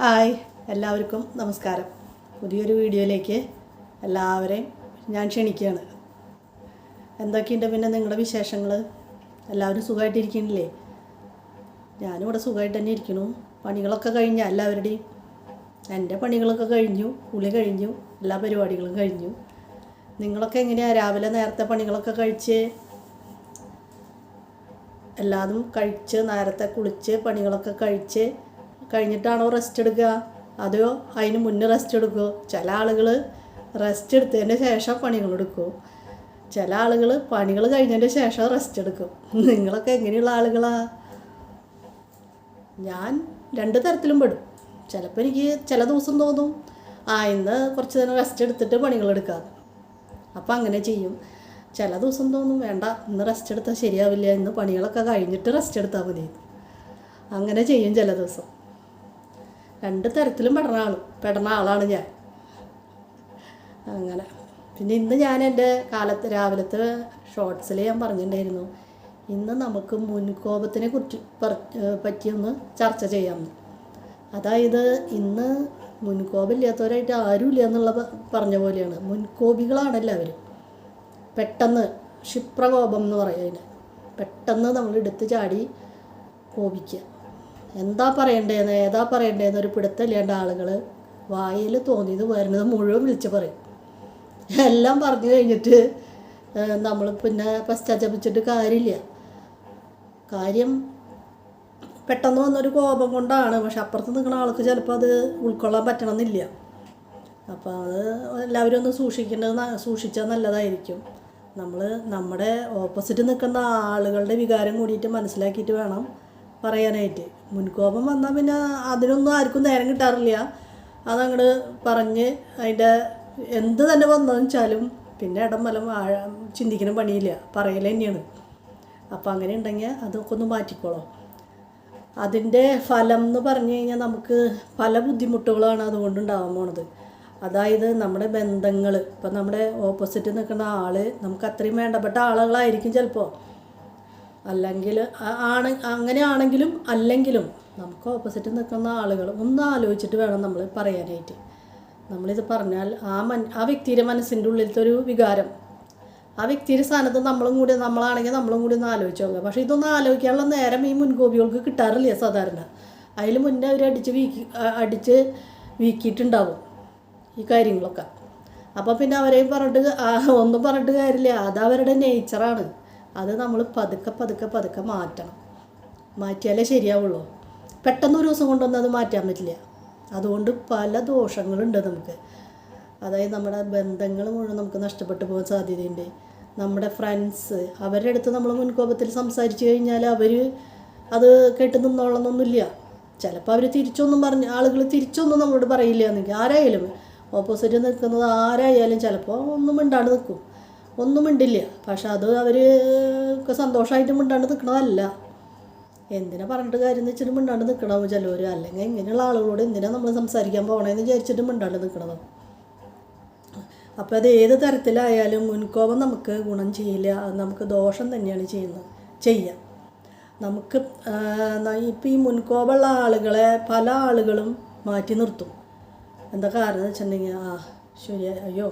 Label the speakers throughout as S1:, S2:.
S1: Hi എല്ലാവർക്കും നമസ്കാരം. പുതിയൊരു വീഡിയോയിലേക്ക് എല്ലാവരെയും ഞാൻ ക്ഷണിക്കുകയാണ്. എന്തൊക്കെയുണ്ട് പിന്നെ നിങ്ങളുടെ വിശേഷങ്ങൾ? എല്ലാവരും സുഖമായിട്ടിരിക്കണില്ലേ? ഞാനും ഇവിടെ സുഖമായിട്ട് തന്നെ ഇരിക്കുന്നു. പണികളൊക്കെ കഴിഞ്ഞ എല്ലാവരുടെയും. എന്റെ പണികളൊക്കെ കഴിഞ്ഞു കുളി കഴിഞ്ഞു എല്ലാ പരിപാടികളും കഴിഞ്ഞു. നിങ്ങളൊക്കെ എങ്ങനെയാണ് രാവിലെ നേരത്തെ പണികളൊക്കെ കഴിച്ച്? എല്ലാതും കഴിച്ച് നേരത്തെ കുളിച്ച് പണികളൊക്കെ കഴിച്ച് കഴിഞ്ഞിട്ടാണോ റെസ്റ്റ് എടുക്കുക? അതോ അതിന് മുന്നേ റെസ്റ്റ് എടുക്കുമോ ചില ആളുകൾ റെസ്റ്റ് എടുത്തതിന് ശേഷം പണികൾ എടുക്കും. ചില ആളുകൾ പണികൾ കഴിഞ്ഞതിന് ശേഷം റെസ്റ്റ് എടുക്കും. നിങ്ങളൊക്കെ എങ്ങനെയുള്ള ആളുകളാ? ഞാൻ രണ്ട് തരത്തിലും പെടും. ചിലപ്പോൾ എനിക്ക് ചില ദിവസം തോന്നും ആ ഇന്ന് കുറച്ച് നേരം റെസ്റ്റ് എടുത്തിട്ട് പണികൾ എടുക്കാം. അപ്പം അങ്ങനെ ചെയ്യും. ചില ദിവസം തോന്നും വേണ്ട ഇന്ന് റെസ്റ്റ് എടുത്താൽ ശരിയാവില്ല ഇന്ന് പണികളൊക്കെ കഴിഞ്ഞിട്ട് റെസ്റ്റ് എടുത്താൽ മതി. അങ്ങനെ ചെയ്യും ചില ദിവസം. രണ്ട് തരത്തിലും പെടുന്ന ആൾ പെടുന്ന ആളാണ് ഞാൻ. അങ്ങനെ. പിന്നെ ഇന്ന് ഞാൻ എന്റെ കാലത്ത് രാവിലത്തെ ഷോർട്സിൽ ഞാൻ പറഞ്ഞിട്ടുണ്ടായിരുന്നു ഇന്ന് നമുക്ക് മുൻകോപത്തിനെ കുറിച്ച് പറ- പറ്റിയൊന്ന് ചർച്ച ചെയ്യാമെന്ന് അതായത് ഇന്ന് മുൻകോപില്ലാത്തവരായിട്ട് ആരുമില്ല എന്നുള്ള പറഞ്ഞ പോലെയാണ്. മുൻകോപികളാണ് എല്ലാവരും. പെട്ടെന്ന് ക്ഷിപ്രകോപം എന്ന് പറയുക അതിന്. പെട്ടെന്ന് നമ്മൾ എടുത്ത് ചാടി കോപിക്കുക. എന്താ പറയണ്ടേന്ന് ഏതാ പറയണ്ടേന്ന് ഒരു പിടുത്തമില്ലാണ്ട് ആളുകൾ വായിൽ തോന്നിയത് വരുന്നത് മുഴുവൻ വിളിച്ച് പറയും. എല്ലാം പറഞ്ഞു കഴിഞ്ഞിട്ട് നമ്മൾ പിന്നെ പശ്ചാത്തപിച്ചിട്ട് കാര്യമില്ല. കാര്യം പെട്ടെന്ന് വന്നൊരു കോപം കൊണ്ടാണ്. പക്ഷെ അപ്പുറത്ത് നിൽക്കുന്ന ആൾക്ക് ചിലപ്പോൾ അത് ഉൾക്കൊള്ളാൻ പറ്റണമെന്നില്ല. അപ്പോൾ അത് എല്ലാവരും ഒന്ന് സൂക്ഷിക്കേണ്ടത് സൂക്ഷിച്ചാൽ നല്ലതായിരിക്കും. നമ്മൾ നമ്മുടെ ഓപ്പോസിറ്റ് നിൽക്കുന്ന ആളുകളുടെ വികാരം കൂടിയിട്ട് മനസ്സിലാക്കിയിട്ട് വേണം പറയാനായിട്ട്. മുൻകോപം വന്നാൽ പിന്നെ അതിനൊന്നും ആർക്കും നേരം കിട്ടാറില്ല. അതങ്ങോട്ട് പറഞ്ഞ് അതിന്റെ എന്ത് തന്നെ വന്നതെന്ന് വെച്ചാലും പിന്നെ ഇടം വലം വാഴ ചിന്തിക്കുന്ന പണിയില്ല. പറയൽ തന്നെയാണ്. അപ്പോൾ അങ്ങനെ ഉണ്ടെങ്കിൽ അതൊക്കെ ഒന്ന് മാറ്റിക്കോളാം. അതിന്റെ ഫലം എന്ന് പറഞ്ഞു കഴിഞ്ഞാൽ നമുക്ക് പല ബുദ്ധിമുട്ടുകളാണ് അതുകൊണ്ട് ഉണ്ടാവാൻ പോണത്. അതായത് നമ്മുടെ ബന്ധങ്ങൾ ഇപ്പം നമ്മുടെ ഓപ്പോസിറ്റ് നിൽക്കുന്ന ആൾ നമുക്ക് അത്രയും വേണ്ടപ്പെട്ട ആളുകളായിരിക്കും ചിലപ്പോൾ അല്ലെങ്കിൽ ആണ് അങ്ങനെയാണെങ്കിലും അല്ലെങ്കിലും നമുക്ക് ഓപ്പോസിറ്റ് നിൽക്കുന്ന ആളുകൾ ഒന്ന് ആലോചിച്ചിട്ട് വേണം നമ്മൾ പറയാനായിട്ട്. നമ്മളിത് പറഞ്ഞാൽ ആ മൻ ആ വ്യക്തിയുടെ മനസ്സിന്റെ ഉള്ളിലത്തെ ഒരു വികാരം. ആ വ്യക്തിയുടെ സ്ഥാനത്ത് നമ്മളും കൂടി നമ്മളാണെങ്കിൽ നമ്മളും കൂടി ഒന്ന് ആലോചിച്ച് നോക്കുക. പക്ഷേ ഇതൊന്നും ആലോചിക്കാനുള്ള നേരം ഈ മുൻകോപികൾക്ക് കിട്ടാറില്ല സാധാരണ. അതിൽ മുന്നേ അവർ അടിച്ച് വീക്കി അടിച്ച് വീക്കിയിട്ടുണ്ടാവും ഈ കാര്യങ്ങളൊക്കെ. അപ്പോൾ പിന്നെ അവരെയും പറഞ്ഞിട്ട് ഒന്നും പറഞ്ഞിട്ട് കാര്യമില്ല. അത് അവരുടെ നേച്ചറാണ് അത് നമ്മൾ പതുക്കെ പതുക്കെ പതുക്കെ മാറ്റണം. മാറ്റിയാലേ ശരിയാവുള്ളൂ. പെട്ടെന്ന് ഒരു ദിവസം കൊണ്ടൊന്നും അത് മാറ്റാൻ പറ്റില്ല. അതുകൊണ്ട് പല ദോഷങ്ങളുണ്ട് നമുക്ക്. അതായത് നമ്മുടെ ബന്ധങ്ങൾ മുഴുവൻ നമുക്ക് നഷ്ടപ്പെട്ടു പോകാൻ സാധ്യതയുണ്ട്. നമ്മുടെ ഫ്രണ്ട്സ് അവരുടെ അടുത്ത് നമ്മൾ മുൻകോപത്തിൽ സംസാരിച്ചു കഴിഞ്ഞാൽ അവർ അത് കേട്ട് നിന്നോളണമെന്നൊന്നുമില്ല ചിലപ്പോൾ അവർ തിരിച്ചൊന്നും പറഞ്ഞ് ആളുകൾ തിരിച്ചൊന്നും നമ്മളോട് പറയില്ല എന്നെങ്കിൽ ആരായാലും ഓപ്പോസിറ്റ് നിൽക്കുന്നത് ആരായാലും ചിലപ്പോൾ ഒന്നും മിണ്ടാണ്ട് നിൽക്കും. ഒന്നും മിണ്ടില്ല. പക്ഷെ അത് അവർ ഒക്കെ സന്തോഷമായിട്ട് മിണ്ടാണ്ട് നിൽക്കണതല്ല എന്തിനാ പറഞ്ഞിട്ട് കാര്യം എന്ന് വെച്ചിട്ട് മിണ്ടാണ്ട് നിൽക്കണം ചിലവർ അല്ലെങ്കിൽ ഇങ്ങനെയുള്ള ആളുകളോട് എന്തിനാ നമ്മൾ സംസാരിക്കാൻ പോകണമെന്ന് വിചാരിച്ചിട്ട് മിണ്ടാണ്ട് നിൽക്കണത് അപ്പോൾ അത് ഏത് തരത്തിലായാലും മുൻകോപം നമുക്ക് ഗുണം ചെയ്യില്ല. നമുക്ക് ദോഷം തന്നെയാണ് ചെയ്യുന്നത്. ചെയ്യാം. നമുക്ക് ഇപ്പം ഈ മുൻകോപമുള്ള ആളുകളെ പല ആളുകളും മാറ്റി നിർത്തും. എന്താ കാരണം എന്ന് വെച്ചിട്ടുണ്ടെങ്കിൽ ആ ശരി അയ്യോ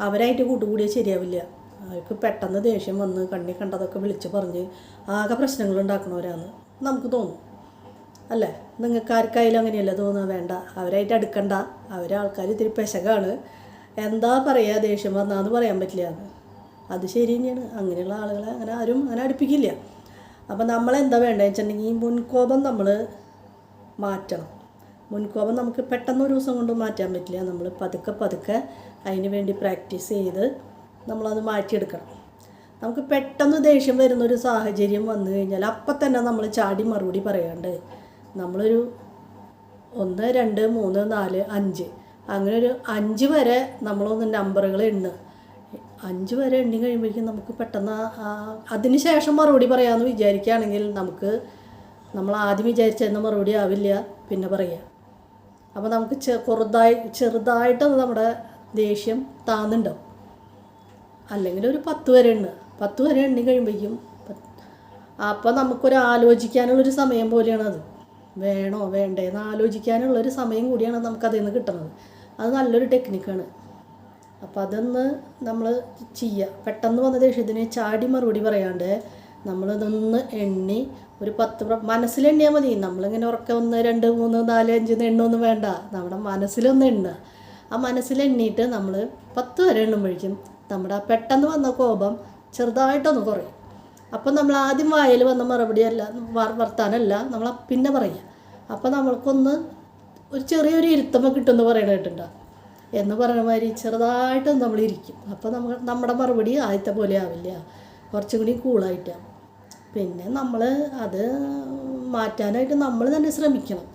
S1: അവരായിട്ട് കൂട്ടുകൂടിയാൽ ശരിയാവില്ല. അവർക്ക് പെട്ടെന്ന് ദേഷ്യം വന്ന് കണ്ണി കണ്ടതൊക്കെ വിളിച്ച് പറഞ്ഞ് ആകെ പ്രശ്നങ്ങൾ ഉണ്ടാക്കണവരാന്ന് നമുക്ക് തോന്നും. അല്ലേ? നിങ്ങൾക്ക് ആർക്കായാലും അങ്ങനെയല്ല തോന്നുക വേണ്ട. അവരായിട്ട് അടുക്കണ്ട. അവരെ ആൾക്കാർ ഇത്തിരി പെശകാണ്. എന്താ പറയുക ദേഷ്യം വന്നാന്ന് പറയാൻ പറ്റില്ല അത് ശരി തന്നെയാണ്. അങ്ങനെയുള്ള ആളുകളെ അങ്ങനെ ആരും അങ്ങനെ അടുപ്പിക്കില്ല. അപ്പം നമ്മളെന്താ വേണ്ടതെന്ന് വെച്ചിട്ടുണ്ടെങ്കിൽ ഈ മുൻകോപം നമ്മൾ മാറ്റണം. മുൻകോപം നമുക്ക് പെട്ടെന്ന് ഒരു ദിവസം കൊണ്ട് മാറ്റാൻ പറ്റില്ല. നമ്മൾ പതുക്കെ പതുക്കെ അതിന് വേണ്ടി പ്രാക്ടീസ് ചെയ്ത് നമ്മളത് മാറ്റിയെടുക്കണം. നമുക്ക് പെട്ടെന്ന് ദേഷ്യം വരുന്നൊരു സാഹചര്യം വന്നു കഴിഞ്ഞാൽ അപ്പം തന്നെ നമ്മൾ ചാടി മറുപടി പറയാണ്ട് നമ്മളൊരു ഒന്ന് രണ്ട് മൂന്ന് നാല് അഞ്ച്. അങ്ങനെ ഒരു അഞ്ച് വരെ നമ്മളൊന്ന് നമ്പറുകൾ എണ്ണുക. അഞ്ച് വരെ എണ്ണി കഴിയുമ്പോഴേക്കും നമുക്ക് പെട്ടെന്ന് അതിന് ശേഷം മറുപടി പറയാമെന്ന് വിചാരിക്കുകയാണെങ്കിൽ നമുക്ക് നമ്മൾ ആദ്യം വിചാരിച്ചിരുന്ന മറുപടി ആവില്ല പിന്നെ പറയുക. അപ്പോൾ നമുക്ക് ചെറുതായി ചെറുതായിട്ടൊന്ന് നമ്മുടെ ദേഷ്യം താന്നുണ്ടാവും. അല്ലെങ്കിൽ ഒരു പത്ത് വരെ എണ്ണ പത്ത് വരെ എണ്ണി കഴിയുമ്പോഴേക്കും അപ്പോൾ നമുക്കൊരു ആലോചിക്കാനുള്ളൊരു സമയം പോലെയാണത്. വേണോ? വേണ്ടേ? എന്ന് ആലോചിക്കാനുള്ളൊരു സമയം കൂടിയാണ് നമുക്കതിൽ നിന്ന് കിട്ടുന്നത്. അത് നല്ലൊരു ടെക്നിക്കാണ് അപ്പോൾ അതൊന്ന് നമ്മൾ ചെയ്യുക പെട്ടെന്ന് വന്ന ദേഷ്യത്തിന് ചാടി മറുപടി പറയാണ്ട് നമ്മളിതൊന്ന് എണ്ണി ഒരു പത്ത് മനസ്സിൽ മനസ്സിലെണ്ണിയാൽ മതി. നമ്മളിങ്ങനെ ഉറക്കെ ഒന്ന് രണ്ട് മൂന്ന് നാല് അഞ്ച് എണ്ണൊന്നും വേണ്ട. നമ്മുടെ മനസ്സിലൊന്ന് എണ്ണുക. ആ മനസ്സിലെണ്ണിയിട്ട് നമ്മൾ പത്ത് വരെ എണ്ണുമ്പോഴേക്കും നമ്മുടെ പെട്ടെന്ന് വന്ന കോപം ചെറുതായിട്ടൊന്ന് കുറയും. അപ്പം നമ്മൾ ആദ്യം വായിൽ വന്ന മറുപടിയല്ല വർ- വർത്താനമല്ല നമ്മൾ പിന്നെ പറയുക അപ്പം നമ്മൾക്കൊന്ന് ഒരു ചെറിയൊരു ഇരുത്തമ കിട്ടുമെന്ന് പറയണ എന്ന് പറയുന്ന മാതിരി ചെറുതായിട്ട് നമ്മൾ ഇരിക്കും. അപ്പോൾ നമ്മൾ നമ്മുടെ മറുപടി ആദ്യത്തെ പോലെ ആവില്ല. കുറച്ചും കൂടി കൂളായിട്ടാണ് പിന്നെ നമ്മൾ അത് മാറ്റാനായിട്ട് നമ്മൾ തന്നെ ശ്രമിക്കണം.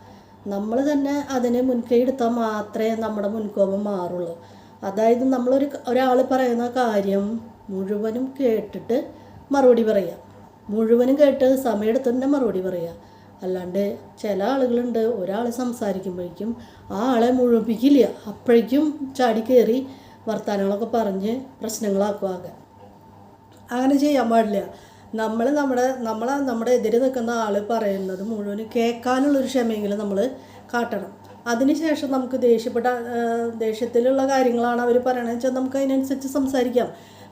S1: നമ്മൾ തന്നെ അതിനെ മുൻകൈ എടുത്താൽ മാത്രമേ നമ്മുടെ മുൻകോപം മാറുള്ളൂ. അതായത് നമ്മളൊരു ഒരാൾ പറയുന്ന കാര്യം മുഴുവനും കേട്ടിട്ട് മറുപടി പറയുക മുഴുവനും കേട്ട് സമയമെടുത്ത് തന്നെ മറുപടി പറയുക അല്ലാണ്ട് ചില ആളുകളുണ്ട് ഒരാൾ സംസാരിക്കുമ്പോഴേക്കും ആ ആളെ മുഴുപ്പിക്കില്ല. അപ്പോഴേക്കും ചാടി കയറി വർത്തമാനങ്ങളൊക്കെ പറഞ്ഞ് പ്രശ്നങ്ങളാക്കുവാകെ അങ്ങനെ ചെയ്യാൻ പാടില്ല. നമ്മൾ നമ്മുടെ നമ്മളെ നമ്മുടെ എതിരെ നിൽക്കുന്ന ആൾ പറയുന്നത് മുഴുവൻ കേൾക്കാനുള്ളൊരു ക്ഷമയെങ്കിലും നമ്മൾ കാട്ടണം. അതിനുശേഷം നമുക്ക് ദേഷ്യപ്പെട്ട ദേഷ്യത്തിലുള്ള കാര്യങ്ങളാണ് അവർ പറയണതെന്ന് വെച്ചാൽ നമുക്ക് അതിനനുസരിച്ച് സംസാരിക്കാം.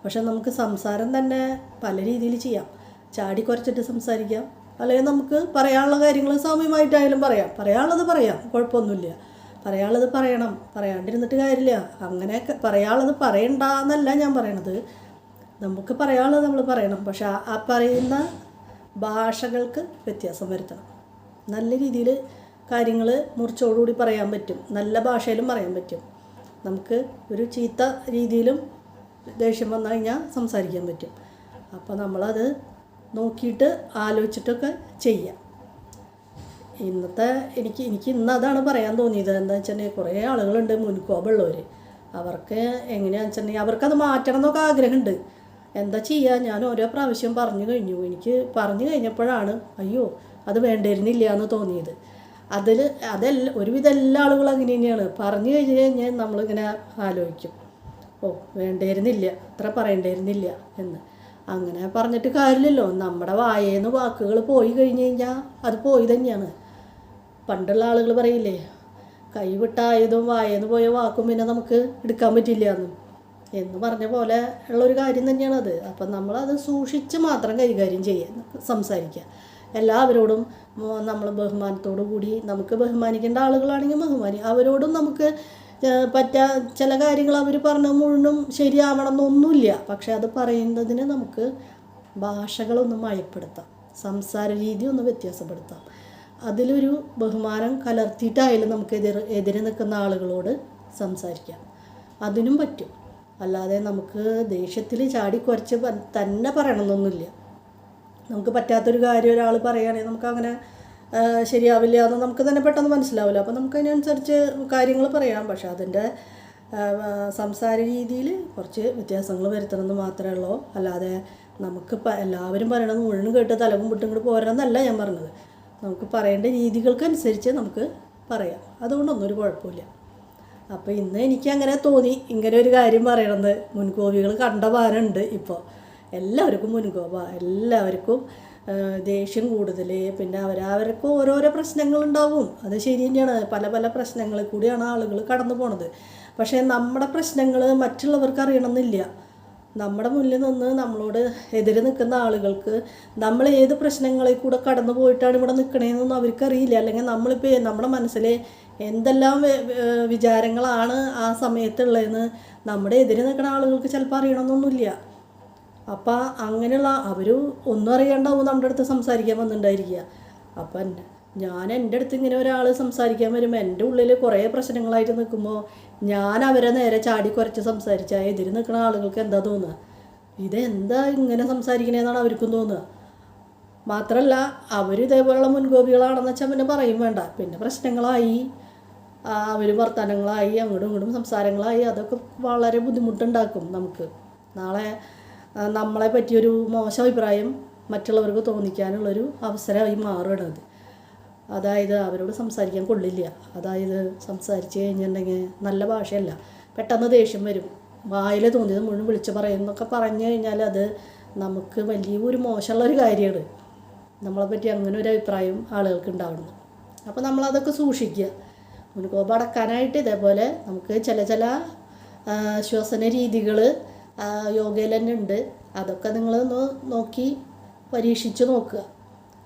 S1: പക്ഷെ നമുക്ക് സംസാരം തന്നെ പല രീതിയിൽ ചെയ്യാം. ചാടി കുറച്ചിട്ട് സംസാരിക്കാം. അല്ലെങ്കിൽ നമുക്ക് പറയാനുള്ള കാര്യങ്ങൾ സൗമ്യമായിട്ടായാലും പറയാം. പറയാനുള്ളത് പറയാം. കുഴപ്പമൊന്നുമില്ല. പറയാനുള്ളത് പറയണം. പറയാണ്ടിരുന്നിട്ട് കാര്യമില്ല. അങ്ങനെയൊക്കെ പറയാനുള്ളത് പറയണ്ട എന്നല്ല ഞാൻ പറയണത്. നമുക്ക് പറയാനുള്ളത് നമ്മൾ പറയണം. പക്ഷെ ആ പറയുന്ന ഭാഷകൾക്ക് വ്യത്യാസം വരുത്തണം. നല്ല രീതിയിൽ കാര്യങ്ങൾ മുറിച്ചോടുകൂടി പറയാൻ പറ്റും. നല്ല ഭാഷയിലും പറയാൻ പറ്റും. നമുക്ക് ഒരു ചീത്ത രീതിയിലും ദേഷ്യം വന്നു കഴിഞ്ഞാൽ സംസാരിക്കാൻ പറ്റും. അപ്പോൾ നമ്മളത് നോക്കിയിട്ട് ആലോചിച്ചിട്ടൊക്കെ ചെയ്യാം. ഇന്നത്തെ എനിക്ക് എനിക്ക് ഇന്ന് അതാണ് പറയാൻ തോന്നിയത്. എന്താ വെച്ചിട്ടുണ്ടെങ്കിൽ കുറേ ആളുകളുണ്ട് മുൻകോപമുള്ളവർ അവർക്ക് എങ്ങനെയാണെന്ന് വെച്ചിട്ടുണ്ടെങ്കിൽ അവർക്കത് മാറ്റണം എന്നൊക്കെ ആഗ്രഹമുണ്ട്. എന്താ ചെയ്യുക ഞാൻ ഓരോ പ്രാവശ്യം പറഞ്ഞു കഴിഞ്ഞു. എനിക്ക് പറഞ്ഞു കഴിഞ്ഞപ്പോഴാണ് അയ്യോ അത് വേണ്ടിയിരുന്നില്ല എന്ന് തോന്നിയത്. അതിൽ അതെല്ലാം ഒരുവിധം എല്ലാ ആളുകളും അങ്ങനെ തന്നെയാണ്. പറഞ്ഞു കഴിഞ്ഞ് കഴിഞ്ഞാൽ നമ്മളിങ്ങനെ ആലോചിക്കും. ഓ വേണ്ടിയിരുന്നില്ല അത്ര പറയേണ്ടിയിരുന്നില്ല എന്ന്. അങ്ങനെ പറഞ്ഞിട്ട് കാര്യമില്ലല്ലോ. നമ്മുടെ വായേന്ന് വാക്കുകൾ പോയി കഴിഞ്ഞ് കഴിഞ്ഞാൽ അത് പോയി തന്നെയാണ്. പണ്ടുള്ള ആളുകൾ പറയില്ലേ കൈവിട്ടായതും വായേന്ന് പോയ വാക്കും പിന്നെ നമുക്ക് എടുക്കാൻ പറ്റില്ല എന്ന്. എന്ന് പറഞ്ഞ പോലെ ഉള്ളൊരു കാര്യം തന്നെയാണത്. അപ്പം നമ്മളത് സൂക്ഷിച്ച് മാത്രം കൈകാര്യം ചെയ്യുക സംസാരിക്കുക. എല്ലാവരോടും നമ്മൾ ബഹുമാനത്തോടു കൂടി നമുക്ക് ബഹുമാനിക്കേണ്ട ആളുകളാണെങ്കിൽ ബഹുമാനി അവരോടും നമുക്ക് പറ്റ ചില കാര്യങ്ങൾ അവർ പറഞ്ഞ മുഴുവനും ശരിയാവണം എന്നൊന്നുമില്ല പക്ഷെ അത് പറയുന്നതിന് നമുക്ക് ഭാഷകളൊന്ന് മയപ്പെടുത്താം. സംസാര രീതി ഒന്ന് വ്യത്യാസപ്പെടുത്താം. അതിലൊരു ബഹുമാനം കലർത്തിയിട്ടായാലും നമുക്ക് എതിർ എതിരെ നിൽക്കുന്ന ആളുകളോട് സംസാരിക്കാം. അതിനും പറ്റും. അല്ലാതെ നമുക്ക് ദേഷ്യത്തിൽ ചാടി കുറച്ച് തന്നെ പറയണമെന്നൊന്നുമില്ല. നമുക്ക് പറ്റാത്തൊരു കാര്യം ഒരാൾ പറയുകയാണെങ്കിൽ നമുക്കങ്ങനെ ശരിയാവില്ല എന്ന് നമുക്ക് തന്നെ പെട്ടെന്ന് മനസ്സിലാവില്ല. അപ്പോൾ നമുക്ക് അതിനനുസരിച്ച് കാര്യങ്ങൾ പറയാം. പക്ഷേ അതിന്റെ സംസാര രീതിയിൽ കുറച്ച് വ്യത്യാസങ്ങൾ വരുത്തണമെന്ന് മാത്രമേ ഉള്ളൂ. അല്ലാതെ നമുക്ക് എല്ലാവരും പറയണത് മുഴുവൻ കേട്ട് തലവും വിട്ടും കൂടി പോരാന്നല്ല ഞാൻ പറഞ്ഞത്. നമുക്ക് പറയേണ്ട രീതികൾക്കനുസരിച്ച് നമുക്ക് പറയാം. അതുകൊണ്ടൊന്നും ഒരു കുഴപ്പമില്ല. അപ്പോൾ ഇന്ന് എനിക്ക് അങ്ങനെ തോന്നി ഇങ്ങനെ ഒരു കാര്യം പറയണത്. മുൻകോപികൾ കണ്ട ഭാരമുണ്ട് ഇപ്പോൾ എല്ലാവർക്കും മുൻകോപ എല്ലാവർക്കും ദേഷ്യം കൂടുതൽ പിന്നെ അവരവർക്ക് ഓരോരോ പ്രശ്നങ്ങളുണ്ടാവും. അത് ശരി തന്നെയാണ്. പല പല പ്രശ്നങ്ങളിൽ കൂടിയാണ് ആളുകൾ കടന്നു പോണത്. പക്ഷേ നമ്മുടെ പ്രശ്നങ്ങൾ മറ്റുള്ളവർക്ക് അറിയണമെന്നില്ല നമ്മുടെ മുന്നിൽ നിന്ന് നമ്മളോട് എതിരെ നിൽക്കുന്ന ആളുകൾക്ക് നമ്മൾ ഏത് പ്രശ്നങ്ങളിൽ കൂടെ കടന്നു പോയിട്ടാണ് ഇവിടെ നിൽക്കണേന്നൊന്നും അവർക്കറിയില്ല. അല്ലെങ്കിൽ നമ്മളിപ്പോൾ നമ്മുടെ മനസ്സിൽ എന്തെല്ലാം വിചാരങ്ങളാണ് ആ സമയത്തുള്ളതെന്ന് നമ്മുടെ എതിരെ നിൽക്കുന്ന ആളുകൾക്ക് ചിലപ്പോൾ അറിയണമെന്നൊന്നുമില്ല അപ്പം അങ്ങനെയുള്ള അവർ ഒന്നും അറിയാണ്ടാവും നമ്മുടെ അടുത്ത് സംസാരിക്കാൻ വന്നിട്ടുണ്ടായിരിക്കുക അപ്പം ഞാൻ എന്റെ അടുത്ത് ഇങ്ങനെ ഒരാൾ സംസാരിക്കാൻ വരുമ്പോൾ എന്റെ ഉള്ളിൽ കുറേ പ്രശ്നങ്ങളായിട്ട് നിൽക്കുമ്പോൾ ഞാൻ അവരെ നേരെ ചാടി കുറച്ച് സംസാരിച്ചാൽ എതിര് നിൽക്കുന്ന ആളുകൾക്ക് എന്താ തോന്നുക ഇതെന്താ ഇങ്ങനെ സംസാരിക്കണേന്നാണ് അവർക്കും തോന്നുക മാത്രമല്ല അവർ ഇതേപോലുള്ള മുൻകോപികളാണെന്ന് വെച്ചാൽ പിന്നെ പറയും വേണ്ട. പിന്നെ പ്രശ്നങ്ങളായി അവർ വർത്തമാനങ്ങളായി അങ്ങോട്ടും ഇങ്ങോട്ടും സംസാരങ്ങളായി അതൊക്കെ വളരെ ബുദ്ധിമുട്ടുണ്ടാക്കും നമുക്ക്. നാളെ നമ്മളെ പറ്റിയൊരു മോശം അഭിപ്രായം മറ്റുള്ളവർക്ക് തോന്നിക്കാനുള്ളൊരു അവസരമായി മാറുകയാണത് അതായത് അവരോട് സംസാരിക്കാൻ കൊള്ളില്ല. അതായത് സംസാരിച്ച് കഴിഞ്ഞിട്ടുണ്ടെങ്കിൽ നല്ല ഭാഷയല്ല. പെട്ടെന്ന് ദേഷ്യം വരും. വായിൽ തോന്നിയത് മുഴുവൻ വിളിച്ച് പറയുന്നൊക്കെ പറഞ്ഞു കഴിഞ്ഞാൽ അത് നമുക്ക് വലിയ ഒരു മോശമുള്ളൊരു കാര്യമാണ്. നമ്മളെ പറ്റി അങ്ങനെ ഒരു അഭിപ്രായം ആളുകൾക്ക് ഉണ്ടാവുന്നത് അപ്പോൾ നമ്മളതൊക്കെ സൂക്ഷിക്കുക. മുൻകോപം അടക്കാനായിട്ട് ഇതേപോലെ നമുക്ക് ചില ചില ശ്വസന രീതികൾ യോഗയിൽ തന്നെ ഉണ്ട് അതൊക്കെ നിങ്ങൾ ഒന്ന് നോക്കി പരീക്ഷിച്ച് നോക്കുക.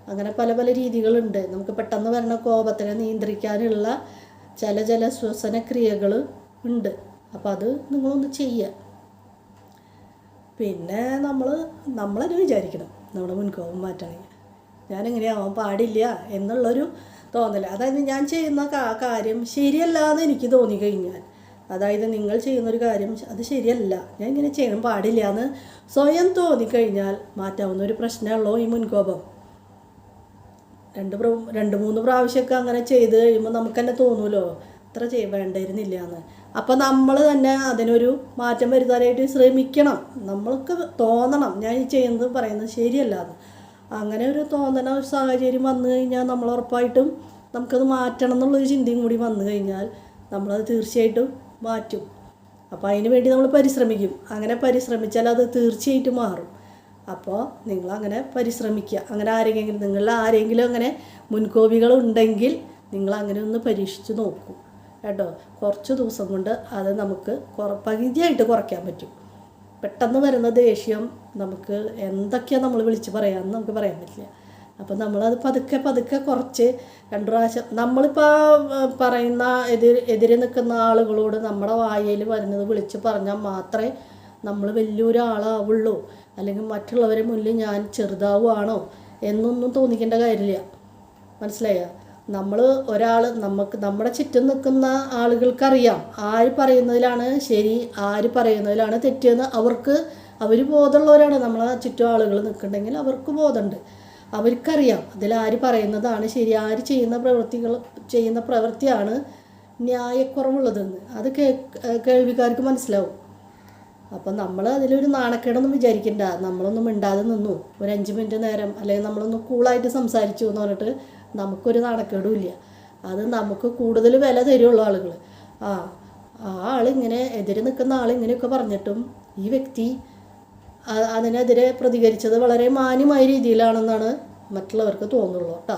S1: അങ്ങനെ പല പല രീതികളുണ്ട്. നമുക്ക് പെട്ടെന്ന് വരണ കോപത്തിനെ നിയന്ത്രിക്കാനുള്ള ചില ചില ശ്വസന ക്രിയകൾ ഉണ്ട്. അപ്പോൾ അത് നിങ്ങളൊന്ന് ചെയ്യുക പിന്നെ നമ്മൾ നമ്മളെന്നെ വിചാരിക്കണം. നമ്മുടെ മുൻകോപം മാറ്റണമെങ്കിൽ ഞാനെങ്ങനെയാവാൻ പാടില്ല എന്നുള്ളൊരു തോന്നൽ അതായത് ഞാൻ ചെയ്യുന്ന കാര്യം ശരിയല്ല എന്ന് എനിക്ക് തോന്നിക്കഴിഞ്ഞാൽ അതായത് നിങ്ങൾ ചെയ്യുന്നൊരു കാര്യം അത് ശരിയല്ല. ഞാൻ ഇങ്ങനെ ചെയ്യാൻ പാടില്ല എന്ന് സ്വയം തോന്നിക്കഴിഞ്ഞാൽ മാറ്റാവുന്ന ഒരു പ്രശ്നമുള്ളൂ ഈ മുൻകോപം. രണ്ട് രണ്ട് മൂന്ന് പ്രാവശ്യമൊക്കെ അങ്ങനെ ചെയ്ത് കഴിയുമ്പോൾ നമുക്ക് തന്നെ തോന്നുമല്ലോ അത്ര ചെയ്യ വേണ്ടായിരുന്നില്ല എന്ന്. അപ്പോൾ നമ്മൾ തന്നെ അതിനൊരു മാറ്റം വരുത്താനായിട്ട് ശ്രമിക്കണം. നമ്മൾക്ക് തോന്നണം. ഞാൻ ഈ ചെയ്യുന്നത് പറയുന്നത് ശരിയല്ല എന്ന്. അങ്ങനെ ഒരു തോന്നണ ഒരു സാഹചര്യം വന്നു കഴിഞ്ഞാൽ നമ്മൾ ഉറപ്പായിട്ടും നമുക്കത് മാറ്റണം എന്നുള്ളൊരു ചിന്തയും കൂടി വന്നു കഴിഞ്ഞാൽ നമ്മളത് തീർച്ചയായിട്ടും മാറ്റും. അപ്പോൾ അതിന് വേണ്ടി നമ്മൾ പരിശ്രമിക്കും. അങ്ങനെ പരിശ്രമിച്ചാൽ അത് തീർച്ചയായിട്ടും മാറും. അപ്പോൾ നിങ്ങൾ അങ്ങനെ പരിശ്രമിക്കുക. അങ്ങനെ ആരെങ്കിലും നിങ്ങളിൽ ആരെങ്കിലും അങ്ങനെ മുൻകോപികളുണ്ടെങ്കിൽ നിങ്ങൾ അങ്ങനെ ഒന്ന് പരീക്ഷിച്ച് നോക്കൂ. കേട്ടോ? കുറച്ച് ദിവസം കൊണ്ട് അത് നമുക്ക് പകുതിയായിട്ട് കുറയ്ക്കാൻ പറ്റും. പെട്ടെന്ന് വരുന്ന ദേഷ്യം നമുക്ക് എന്തൊക്കെയാണ് നമ്മൾ വിളിച്ച് പറയാമെന്ന് നമുക്ക് പറയാൻ പറ്റില്ല. അപ്പം നമ്മളത് പതുക്കെ പതുക്കെ കുറച്ച് രണ്ട് പ്രാവശ്യം. നമ്മളിപ്പോൾ പറയുന്ന എതിർ എതിരെ നിൽക്കുന്ന ആളുകളോട് നമ്മുടെ വായയിൽ വരുന്നത് വിളിച്ച് പറഞ്ഞാൽ മാത്രമേ നമ്മൾ വലിയൊരാളാവുള്ളൂ. അല്ലെങ്കിൽ മറ്റുള്ളവരെ മുന്നിൽ ഞാൻ ചെറുതാവുകയാണോ എന്നൊന്നും തോന്നിക്കേണ്ട കാര്യമില്ല. മനസ്സിലായോ? നമ്മൾ ഒരാൾ നമുക്ക് നമ്മുടെ ചുറ്റും നിൽക്കുന്ന ആളുകൾക്കറിയാം ആര് പറയുന്നതിലാണ് ശരി ആര് പറയുന്നതിലാണ് തെറ്റെന്ന്. അവർക്ക് അവർ ബോധമുള്ളവരാണ് നമ്മളെ ചുറ്റും ആളുകൾ നിൽക്കുന്നുണ്ടെങ്കിൽ അവർക്ക് ബോധമുണ്ട്. അവർക്കറിയാം. അതിൽ ആര് പറയുന്നതാണ് ശരി ആര് ചെയ്യുന്ന പ്രവൃത്തികൾ ചെയ്യുന്ന പ്രവൃത്തിയാണ് ന്യായക്കുറവുള്ളതെന്ന്. അത് കേ കേൾവിക്കാർക്ക് മനസ്സിലാവും. അപ്പം നമ്മൾ അതിലൊരു നാണക്കേടൊന്നും വിചാരിക്കണ്ട. നമ്മളൊന്നും മിണ്ടാതെ നിന്നു. ഒരു അഞ്ച് മിനിറ്റ് നേരം അല്ലെങ്കിൽ നമ്മളൊന്ന് കൂളായിട്ട് സംസാരിച്ചു എന്ന് പറഞ്ഞിട്ട് നമുക്കൊരു നാണക്കേടും ഇല്ല. അത് നമുക്ക് കൂടുതൽ വില തരുള്ളൂ ആളുകൾ ആ ആ ആളിങ്ങനെ എതിരെ നിൽക്കുന്ന ആളിങ്ങനെയൊക്കെ പറഞ്ഞിട്ടും ഈ വ്യക്തി അതിനെതിരെ പ്രതികരിച്ചത് വളരെ മാന്യമായ രീതിയിലാണെന്നാണ് മറ്റുള്ളവർക്ക് തോന്നുള്ളൂ കേട്ടോ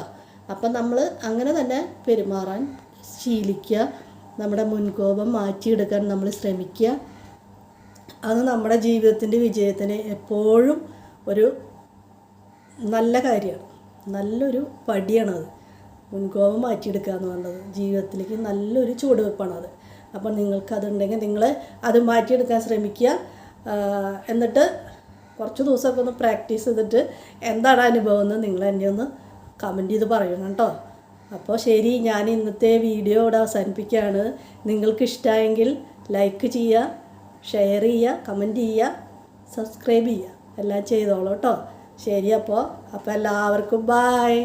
S1: അപ്പം നമ്മൾ അങ്ങനെ തന്നെ പെരുമാറാൻ ശീലിക്കുക നമ്മുടെ മുൻകോപം മാറ്റിയെടുക്കാൻ നമ്മൾ ശ്രമിക്കുക. അത് നമ്മുടെ ജീവിതത്തിന്റെ വിജയത്തിന് എപ്പോഴും ഒരു നല്ല കാര്യമാണ്. നല്ലൊരു പടിയാണത്. മുൻകോപം മാറ്റിയെടുക്കുക എന്ന് പറയുന്നത് ജീവിതത്തിലേക്ക് നല്ലൊരു ചുവടുവെപ്പാണത് അപ്പം നിങ്ങൾക്കതുണ്ടെങ്കിൽ നിങ്ങൾ അത് മാറ്റിയെടുക്കാൻ ശ്രമിക്കുക. എന്നിട്ട് കുറച്ച് ദിവസമൊക്കെ ഒന്ന് പ്രാക്ടീസ് ചെയ്തിട്ട് എന്താണ് അനുഭവം എന്ന് നിങ്ങൾ എന്നെ ഒന്ന് കമന്റ് ചെയ്ത് പറയണം കേട്ടോ. അപ്പോൾ ശരി ഞാൻ ഇന്നത്തെ വീഡിയോ ഇവിടെ അവസാനിപ്പിക്കുകയാണ്. നിങ്ങൾക്ക് ഇഷ്ടമായെങ്കിൽ ലൈക്ക് ചെയ്യുക ഷെയർ ചെയ്യുക കമന്റ് ചെയ്യുക സബ്സ്ക്രൈബ് ചെയ്യുക. എല്ലാം ചെയ്തോളൂ കേട്ടോ. ശരി അപ്പോൾ അപ്പോൾ എല്ലാവർക്കും ബായ്